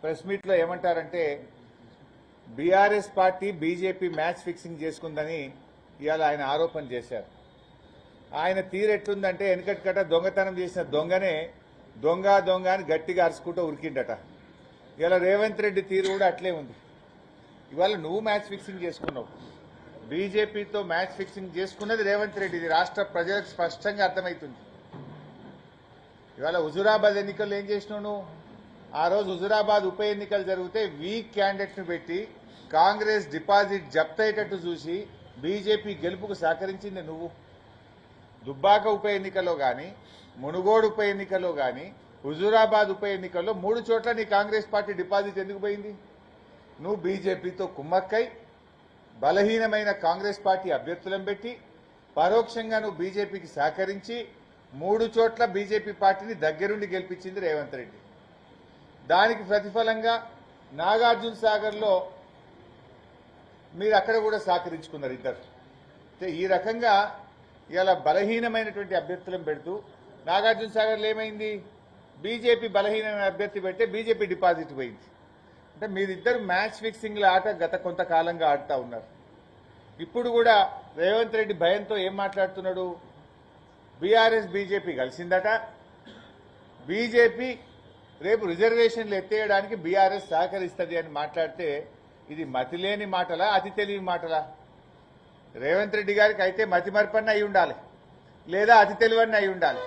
Press మీట్లో ఏమంటారంటే BRS party BJP match fixing చేసుకుందని ఇవాళ ఆయన ఆరోపణ చేశారు. ఆయన తీరెట్లుందంటే వెనకటికట దొంగతనం చేసిన దొంగనే దొంగ దొంగ అని గట్టిగా అరుచుకుంటూ ఉరికిండట. ఇవాళ రేవంత్ రెడ్డి తీరు కూడా అట్లే ఉంది. ఇవాళ నువ్వు మ్యాచ్ ఫిక్సింగ్ చేసుకున్నావు. బీజేపీతో మ్యాచ్ ఫిక్సింగ్ చేసుకున్నది రేవంత్ రెడ్డి. ఇది రాష్ట్ర ప్రజలకు స్పష్టంగా అర్థమవుతుంది. ఇవాళ హుజురాబాద్ ఎన్నికల్లో ఏం చేసినావు నువ్వు? ఆ రోజు హుజురాబాద్ ఉప ఎన్నికలు జరిగితే వీక్ క్యాండిడేట్ను పెట్టి కాంగ్రెస్ డిపాజిట్ జప్తయ్యేటట్టు చూసి బీజేపీ గెలుపుకు సహకరించింది నువ్వు. దుబ్బాక ఉప ఎన్నికలో కానీ మునుగోడు ఉప ఎన్నికలో కానీ హుజూరాబాద్ ఉప ఎన్నికల్లో మూడు చోట్ల నీ కాంగ్రెస్ పార్టీ డిపాజిట్ ఎందుకు పోయింది? నువ్వు బీజేపీతో కుమ్మక్కై బలహీనమైన కాంగ్రెస్ పార్టీ అభ్యర్థులను పెట్టి పరోక్షంగా నువ్వు బీజేపీకి సహకరించి మూడు చోట్ల బీజేపీ పార్టీని దగ్గరుండి గెలిపించింది రేవంత్ రెడ్డి. దానికి ప్రతిఫలంగా నాగార్జున సాగర్లో మీరు అక్కడ కూడా సహకరించుకున్నారు ఇద్దరు. అంటే ఈ రకంగా ఇలా బలహీనమైనటువంటి అభ్యర్థులను పెడుతూ నాగార్జున సాగర్లో ఏమైంది? బీజేపీ బలహీనమైన అభ్యర్థి పెడితే బీజేపీ డిపాజిట్ పోయింది. అంటే మీరిద్దరు మ్యాచ్ ఫిక్సింగ్ల ఆట గత కొంతకాలంగా ఆడుతూ ఉన్నారు. ఇప్పుడు కూడా రేవంత్ రెడ్డి భయంతో ఏం మాట్లాడుతున్నాడు? BRS BJP కలిసిందట. బీజేపీ రేపు రిజర్వేషన్లు ఎత్తేయడానికి బీఆర్ఎస్ సహకరిస్తుంది అని మాట్లాడితే ఇది మతిలేని మాటలా అతి తెలివి మాటలా? రేవంత్ రెడ్డి గారికి అయితే మతి మరపన్న అయి ఉండాలి లేదా అతి తెలివన్న అయి ఉండాలి?